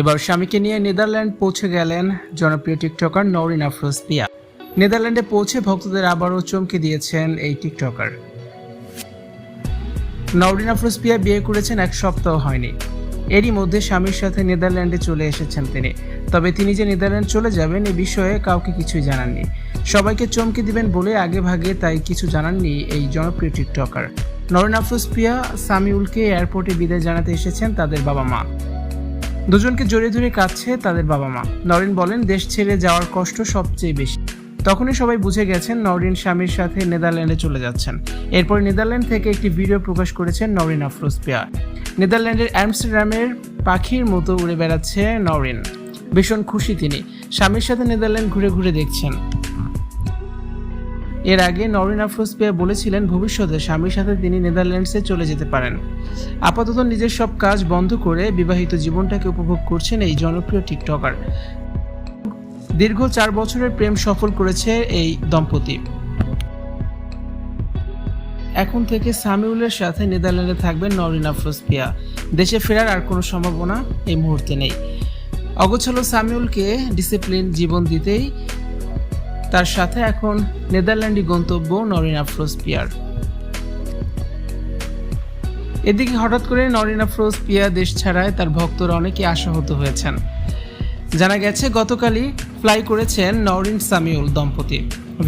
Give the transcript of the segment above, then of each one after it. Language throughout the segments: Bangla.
এবার স্বামীকে নিয়ে নেদারল্যান্ড পৌঁছে গেলেন জনপ্রিয় টিকটকার নরিন আফরোজ পিয়া নেদারল্যান্ডে পৌঁছে ভক্তদের আবারও চমকে দিয়েছেন এই টিকটকার। নরিন আফরোজ পিয়া বিয়ে করেছেন এক সপ্তাহ হয়নি। এরই মধ্যে স্বামীর সাথে নেদারল্যান্ডে চলে এসেছেন তিনি। তবে তিনি যে নেদারল্যান্ড চলে যাবেন এ বিষয়ে কাউকে কিছুই জানাননি। সবাইকে চমকে দিবেন বলে আগে ভাগে তাই কিছু জানাননি এই জনপ্রিয় টিকটকার। নরিন আফরোজ পিয়া সামিউলকে এয়ারপোর্টে বিদায় জানাতে এসেছেন তাদের বাবা মা। দুজনকে জড়িয়ে ধরে কাঁদছে তাদের বাবা মা। নরিন বলেন, দেশ ছেড়ে যাওয়ার কষ্ট সবচেয়ে বেশি। তখনই সবাই বুঝে গেছেন নরিন স্বামীর সাথে নেদারল্যান্ডে চলে যাচ্ছেন। এরপর নেদারল্যান্ড থেকে একটি ভিডিও প্রকাশ করেছেন নরিন আফরোজ পিয়া নেদারল্যান্ডের অ্যামস্টারডামের পাখির মতো উড়ে বেড়াচ্ছে নরিন। ভীষণ খুশি তিনি। স্বামীর সাথে নেদারল্যান্ড ঘুরে ঘুরে দেখছেন। এর আগে নরিন আফরোজ বলেছিলেন ভবিষ্যতে স্বামীর সাথে তিনি নেদারল্যান্ডসে চলে যেতে পারেন। আপাতত নিজের সব কাজ বন্ধ করে বিবাহিত জীবনটাকে উপভোগ করছেন এই জনপ্রিয় টিকটকার। দীর্ঘ চার বছরের প্রেম সফল করেছে এই দম্পতি। এখন থেকে সামিউলের সাথে নেদারল্যান্ডে থাকবেন নরিন আফরোজ দেশে ফেরার আর কোনো সম্ভাবনা এই মুহূর্তে নেই। অগোছালো সামিউলকে ডিসিপ্লিন জীবন দিতেই তার সাথে এখন নেদারল্যান্ডি গন্তব্য নরিন আফরোজ পিয়ার এদিকে হঠাৎ করে নরিন আফরোজ পিয়া দেশ ছাড়ায় তার ভক্তরা অনেকে আশাহত হয়েছেন। জানা গেছে, গতকালই ফ্লাই করেছেন নরিন সামিউল দম্পতি।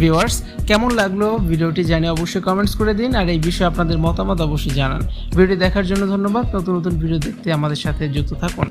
ভিউয়ার্স, কেমন লাগল ভিডিওটি জানিয়ে অবশ্যই কমেন্টস করে দিন, আর এই বিষয়ে আপনাদের মতামত অবশ্যই জানান। ভিডিওটি দেখার জন্য ধন্যবাদ। নতুন নতুন ভিডিও দেখতে আমাদের সাথে যুক্ত থাকুন।